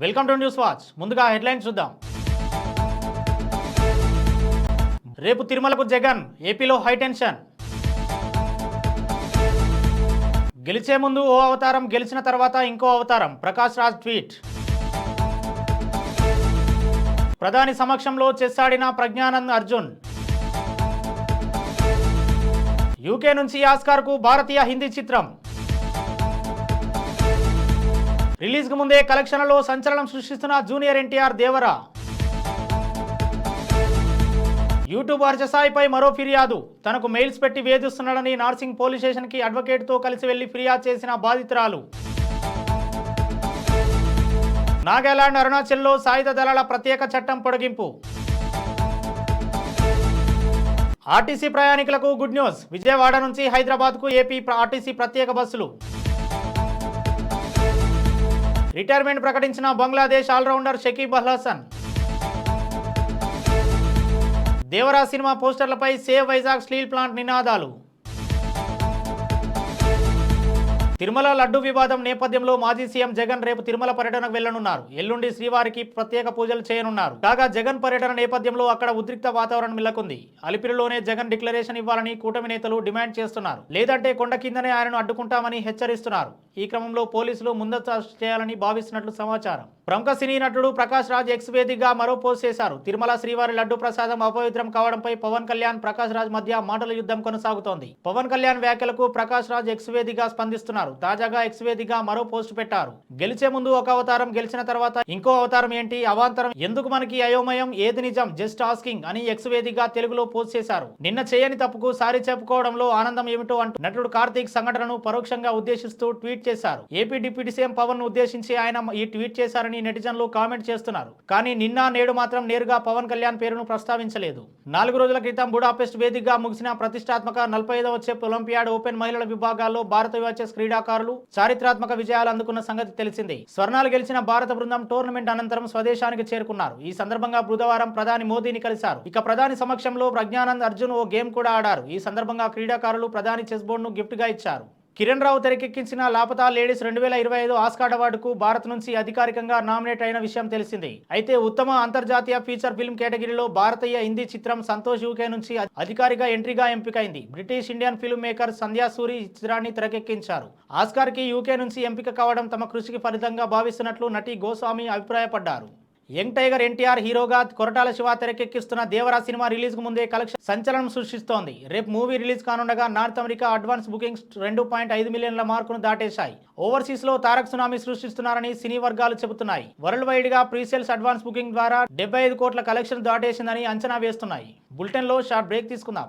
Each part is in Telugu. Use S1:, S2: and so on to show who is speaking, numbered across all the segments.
S1: Welcome to news watch. ముందుగా హెడ్లైన్స్ చూద్దాం. రేపు తిరుమలకు జగన్ ఏపీలో హైటెన్షన్ గెలిచే ముందు ఓ అవతారం గెలిచిన తర్వాత ఇంకో అవతారం ప్రకాష్ రాజ్ ట్వీట్. ప్రధాని సమక్షంలో చెస్ ఆడిన ప్రజ్ఞానంద్ అర్జున్. యూకే నుంచి ఆస్కార్కు భారతీయ హిందీ చిత్రం. రిలీజ్కు ముందే కలెక్షన్లలో సంచలనం సృష్టిస్తున్న జూనియర్ ఎన్టీఆర్ దేవరా. యూట్యూబ్ అర్చసాయిపై మరో ఫిర్యాదు. తనకు మెయిల్స్ పెట్టి వేధిస్తున్నాడని నార్సింగ్ పోలీస్ స్టేషన్కి అడ్వకేట్తో కలిసి వెళ్ళి ఫిర్యాదు చేసిన బాధితురాలు. నాగాలాండ్ అరుణాచల్లో సాయుధ దళాల ప్రత్యేక చట్టం పొడిగింపు. ఆర్టీసీ ప్రయాణికులకు గుడ్ న్యూస్. విజయవాడ నుంచి హైదరాబాద్కు ఏపీ ఆర్టీసీ ప్రత్యేక బస్సులు. రిటైర్మెంట్ ప్రకటించిన బంగ్లాదేశ్ ఆల్రౌండర్ షకీబ్ అల్ హసన్. దేవరా సినిమా పోస్టర్లపై సేవ్ వైజాగ్ స్టీల్ ప్లాంట్ నినాదాలు. తిరుమల లడ్డు వివాదం నేపథ్యంలో మాజీ సీఎం జగన్ రేపు తిరుమల పర్యటనకు వెళ్ళనున్నారు ఎల్లుండి శ్రీవారికి ప్రత్యేక పూజలు చేయనున్నారు. కాగా జగన్ పర్యటన నేపథ్యంలో అక్కడ ఉద్రిక్త వాతావరణం నెలకొంది. అలిపిరిలోనే జగన్ డిక్లరేషన్ ఇవ్వాలని కూటమి నేతలు డిమాండ్ చేస్తున్నారు. లేదంటే కొండ కిందనే ఆయనను అడ్డుకుంటామని హెచ్చరిస్తున్నారు. ఈ క్రమంలో పోలీసులు ముందస్తు అరెస్ట్ చేయాలని భావిస్తున్నట్లు సమాచారం. ప్రముఖ సినీ నటుడు ప్రకాష్ రాజ్ ఎక్స్ వేదికగా మరో పోస్ట్ చేశారు. తిరుమల శ్రీవారి లడ్డు ప్రసాదం అపవిత్రం కావడంపై పవన్ కళ్యాణ్ ప్రకాష్ రాజ్ మధ్య మాటల యుద్ధం కొనసాగుతోంది. పవన్ కళ్యాణ్ వ్యాఖ్యలకు ప్రకాష్ రాజ్ ఎక్స్ వేదికగా స్పందిస్తున్నారు. తాజాగా ఎక్స్ వేదిగా మరో పోస్ట్ పెట్టారు. గెలిచే ముందు ఒక అవతారం గెలిచిన తర్వాత ఇంకో అవతారం ఏంటి? అవాంతరం. ఎందుకు మనకి అయోమయం? ఏది నిజం? జస్ట్ ఆస్కింగ్ అని ఎక్స్ వేదిగా తెలుగులో పోస్ట్ చేశారు. నిన్న చేయని తప్పుకు సారి చెప్పుకోవడంలో ఆనందం ఏమిటో అంటూ నటుడు కార్తీక్ సంఘటనను పరోక్షంగా ఉద్దేశిస్తూ ట్వీట్ చేశారు. ఏపీ డిప్యూటీ సీఎం పవన్ను ఉద్దేశించి ఆయన ఈ ట్వీట్ చేశారని నెటిజన్లు కామెంట్ చేస్తున్నారు. కానీ నిన్న నేడు మాత్రం నేరుగా పవన్ కళ్యాణ్ పేరును ప్రస్తావించలేదు. నాలుగు రోజుల క్రితం బుడాపెస్ట్ వేదికగా ముగిసిన ప్రతిష్టాత్మక నలభై ఐదవ చెప్ ఒలింపియాడ్ ఓపెన్ మహిళల విభాగాల్లో భారత యువచెస్ క్రీడాకారులు చారిత్రాత్మక విజయాలు అందుకున్న సంగతి తెలిసింది. స్వర్ణాలు గెలిచిన భారత బృందం టోర్నమెంట్ అనంతరం స్వదేశానికి చేరుకున్నారు. ఈ సందర్భంగా బుధవారం ప్రధాని మోదీని కలిశారు. ఇక ప్రధాని సమక్షంలో ప్రజ్ఞానంద్ అర్జున్ ఓ గేమ్ కూడా ఆడారు. ఈ సందర్భంగా క్రీడాకారులు ప్రధాని చెస్ బోర్డును గిఫ్ట్గా ఇచ్చారు. కిరణ్ రావు తెరకెక్కించిన లాపతా లేడీస్ రెండు వేల ఇరవై ఐదు ఆస్కార్ అవార్డుకు భారత్ నుంచి అధికారికంగా నామినేట్ అయిన విషయం తెలిసింది. అయితే ఉత్తమ అంతర్జాతీయ ఫీచర్ ఫిల్మ్ కేటగిరీలో భారతీయ హిందీ చిత్రం సంతోష్ యూకే నుంచి అధికారిక ఎంట్రీగా ఎంపికైంది. British Indian film maker Sandhya Suri చిత్రాన్ని తెరకెక్కించారు. ఆస్కార్కి యూకే నుంచి ఎంపిక కావడం తమ కృషికి ఫలితంగా భావిస్తున్నట్లు నటి గోస్వామి అభిప్రాయపడ్డారు. యంగ్ టైగర్ ఎన్టీఆర్ హీరోగా కొరటాల శివ తెరకెక్కిస్తున్న దేవరా సినిమా రిలీజ్కు ముందే కలెక్షన్ సంచలనం సృష్టిస్తోంది. రేపు మూవీ రిలీజ్ కానుండగా నార్త్ అమెరికా అడ్వాన్స్ బుకింగ్స్ రెండు పాయింట్ ఐదు మిలియన్ల మార్కును దాటేశాయి. ఓవర్సీస్లో తారక్ సునామీ సృష్టిస్తున్నారని సినీ వర్గాలు చెబుతున్నాయి. వరల్డ్ వైడ్గా ప్రీసేల్స్ అడ్వాన్స్ బుకింగ్ ద్వారా డెబ్బై ఐదు కోట్ల కలెక్షన్ దాటేసిందని అంచనా వేస్తున్నాయి. బులెటిన్లో షార్ట్ బ్రేక్ తీసుకుందాం.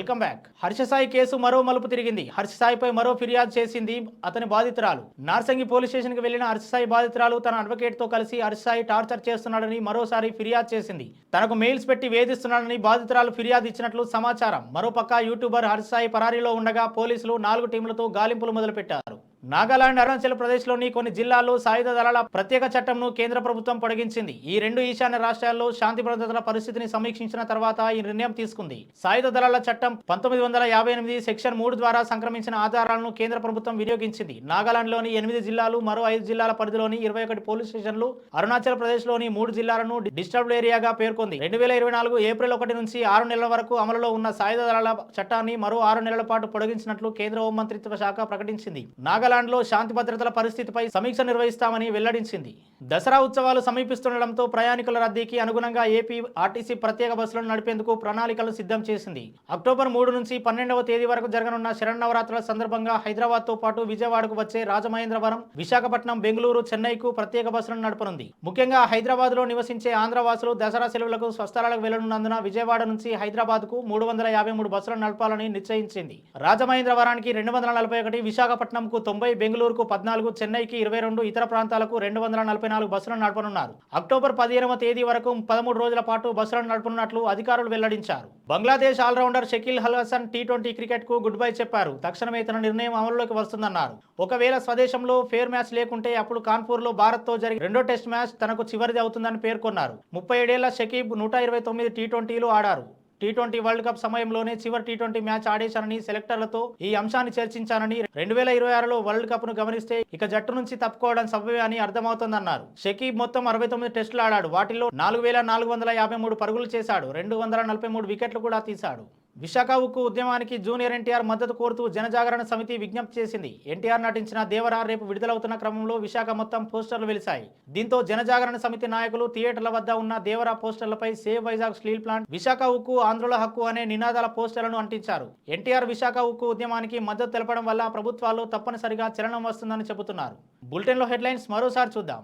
S1: వెల్కమ్ బ్యాక్ హర్షసాయి కేసు మరో మలుపు తిరిగింది. హర్షసాయిపై మరో ఫిర్యాదు చేసింది అతని బాధితురాలు. నార్సంగి పోలీస్ స్టేషన్కి వెళ్ళిన హర్షసాయి బాధితురాలు తన అడ్వకేట్తో కలిసి హర్షసాయి టార్చర్ చేస్తున్నాడని మరోసారి ఫిర్యాదు చేసింది. తనకు మెయిల్స్ పెట్టి వేధిస్తున్నాడని బాధితురాలు ఫిర్యాదు ఇచ్చినట్లు సమాచారం. మరోపక్క యూట్యూబర్ హర్షసాయి పరారీలో ఉండగా పోలీసులు నాలుగు టీంలతో గాలింపులు మొదలుపెట్టారు. నాగాలాండ్ అరుణాచల్ ప్రదేశ్లోని కొన్ని జిల్లాల్లో సాయుధ దళాల ప్రత్యేక చట్టంను కేంద్ర ప్రభుత్వం పొడిగించింది. ఈ రెండు ఈశాన్య రాష్ట్రాల్లో శాంతి భద్రతల పరిస్థితిని సమీక్షించిన తర్వాత ఈ నిర్ణయం తీసుకుంది. సాయుధ దళాల చట్టం పంతొమ్మిది వందల యాభై ఎనిమిది సెక్షన్ మూడు ద్వారా సంక్రమించిన ఆధారాలను కేంద్ర ప్రభుత్వం వినియోగించింది. నాగాలాండ్లోని ఎనిమిది జిల్లాలు మరో ఐదు జిల్లాల పరిధిలోని ఇరవై ఒకటి పోలీస్ స్టేషన్లు అరుణాచల్ ప్రదేశ్లోని మూడు జిల్లాలను డిస్టర్బ్డ్ ఏరియాగా పేర్కొంది. రెండు వేల ఇరవై నాలుగు ఏప్రిల్ ఒకటి నుంచి ఆరు నెలల వరకు అమలులో ఉన్న సాయుధ దళాల చట్టాన్ని మరో ఆరు నెలల పాటు పొడిగించినట్లు కేంద్ర హోంమంత్రిత్వ శాఖ ప్రకటించింది. నాగాలాండ్ నాగాలాండ్లో శాంతి భద్రతల పరిస్థితిపై సమీక్ష నిర్వహిస్తామని వెల్లడించింది. దసరా ఉత్సవాలు సమీపిస్తుండటంతో ప్రయాణికుల రద్దీకి అనుగుణంగా ఏపీ ఆర్టీసీ ప్రత్యేక బస్సులను నడిపేందుకు ప్రణాళికలు సిద్ధం చేసింది. అక్టోబర్ మూడు నుంచి పన్నెండవ తేదీ వరకు జరగనున్న శరన్నవరాత్రుల సందర్భంగా హైదరాబాద్తో పాటు విజయవాడకు వచ్చే రాజమహేంద్రవరం విశాఖపట్నం బెంగళూరు చెన్నైకు ప్రత్యేక బస్సులను నడపనుంది. ముఖ్యంగా హైదరాబాద్లో నివసించే ఆంధ్రవాసులు దసరా సెలవులకు స్వస్థలాలకు వెళ్ళనున్నందున విజయవాడ నుంచి హైదరాబాద్కు మూడు వందల యాభై మూడు బస్సులను నడపాలని నిశ్చయించింది. రాజమహేంద్రవరానికి రెండు వందల నలభై ఒకటి విశాఖపట్నంకు ముంబై బెంగళూరుకు పద్నాలుగు చెన్నైకి ఇరవై రెండు ఇతర ప్రాంతాలకు రెండు వందల నలభై నాలుగు బస్సులను నడపనున్నారు. అక్టోబర్ పదిహేనవ తేదీ వరకు పదమూడు రోజుల పాటు బస్సులను నడపనున్నట్లు అధికారులు వెల్లడించారు. Bangladesh allrounder Shakil Hal Hasan T twenty క్రికెట్కు గుడ్ బై చెప్పారు. తక్షణమే తన నిర్ణయం అమలులోకి వస్తుందన్నారు. ఒకవేళ స్వదేశంలో ఫేర్ మ్యాచ్ లేకుంటే అప్పుడు కాన్పూర్లో భారత్తో జరిగే రెండో టెస్ట్ మ్యాచ్ తనకు చివరిది అవుతుందని పేర్కొన్నారు. ముప్పై ఏడేళ్ళ షకీబ్ నూట ఇరవై తొమ్మిది టీ ట్వంటీలు ఆడారు. టీ ట్వంటీ వరల్డ్ కప్ సమయంలోనే చివరి టీ ట్వంటీ మ్యాచ్ ఆడేశానని సెలెక్టర్లతో ఈ అంశాన్ని చర్చించానని రెండు వేల ఇరవై ఆరులో వరల్డ్ కప్ను గమనిస్తే ఇక జట్టు నుంచి తప్పుకోవడం సవ్వే అని అర్థమవుతోందన్నారు. షకీబ్ మొత్తం అరవై తొమ్మిది టెస్టులు ఆడాడు. వాటిలో నాలుగు వేల నాలుగు వందల యాభై మూడు పరుగులు చేశాడు. రెండు వందల నలభై మూడు వికెట్లు కూడా తీశాడు. విశాఖ ఉక్కు ఉద్యమానికి జూనియర్ ఎన్టీఆర్ మద్దతు కోరుతూ జనజాగరణ సమితి విజ్ఞప్తి చేసింది. ఎన్టీఆర్ నటించిన దేవరా రేపు విడుదలవుతున్న క్రమంలో విశాఖ మొత్తం పోస్టర్లు వెలిశాయి. దీంతో జనజాగరణ సమితి నాయకులు థియేటర్ల వద్ద ఉన్న Devara పోస్టర్లపై save Vizag steel plant Visakha ఉక్కు ఆంధ్రుల హక్కు అనే నినాదాల పోస్టర్లను అంటించారు. ఎన్టీఆర్ విశాఖ ఉక్కు ఉద్యమానికి మద్దతు తెలపడం వల్ల ప్రభుత్వాలు తప్పనిసరిగా చలనం వస్తుందని చెబుతున్నారు. బులెటిన్లో హెడ్లైన్స్ మరోసారి చూద్దాం.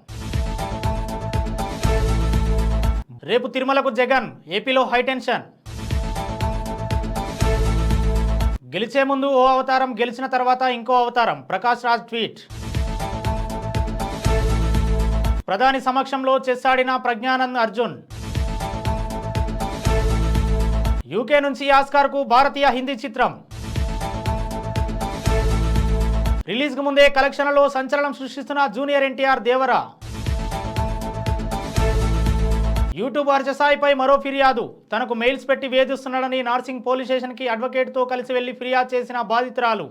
S1: రేపు తిరుమలకు జగన్ ఏపీలో హైటెన్షన్ గెలిచే ముందు ఓ అవతారం గెలిచిన తర్వాత ఇంకో అవతారం. ప్రకాష్ రాజ్ ట్వీట్. ప్రధాని సమక్షంలో చెస్ ఆడిన ప్రజ్ఞానంద్ అర్జున్. యూకే నుంచి ఆస్కార్కు భారతీయ హిందీ చిత్రం. రిలీజ్కు ముందే కలెక్షన్లలో సంచలనం సృష్టిస్తున్న జూనియర్ ఎన్టీఆర్ దేవరా. యూట్యూబ్ అర్జసాయిపై మరో ఫిర్యాదు. తనకు మెయిల్స్ పెట్టి వేధిస్తున్నాడని నార్సింగ్ పోలీస్ స్టేషన్కి అడ్వకేట్తో కలిసి వెళ్ళి ఫిర్యాదు చేసిన బాధితురాలు.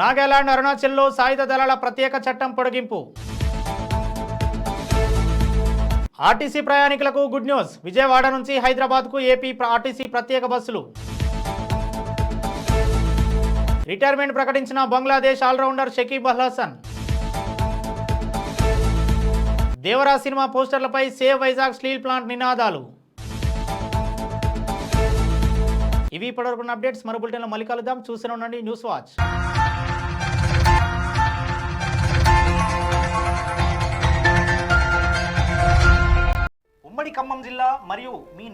S1: నాగాలాండ్ అరుణాచల్లో సాయుధ దళాల ప్రత్యేక చట్టం పొడిగింపు. ఆర్టీసీ ప్రయాణికులకు గుడ్ న్యూస్. విజయవాడ నుంచి హైదరాబాద్కు ఏపీ ఆర్టీసీ ప్రత్యేక బస్సులు. రిటైర్మెంట్ ప్రకటించిన బంగ్లాదేశ్ ఆల్రౌండర్ షకీబ్ అల్ హసన్. దేవరా సినిమా పోస్టర్లపై సేవ్ వైజాగ్ స్టీల్ ప్లాంట్ నినాదాలు. ఇవి ఇప్పటివరకు అప్డేట్స్. మరో బులెటిన్లో మళ్ళీ కలుద్దాం. చూస్తూనే ఉండండి న్యూస్ వాచ్. ఉమ్మడి ఖమ్మం జిల్లా మరియు మీ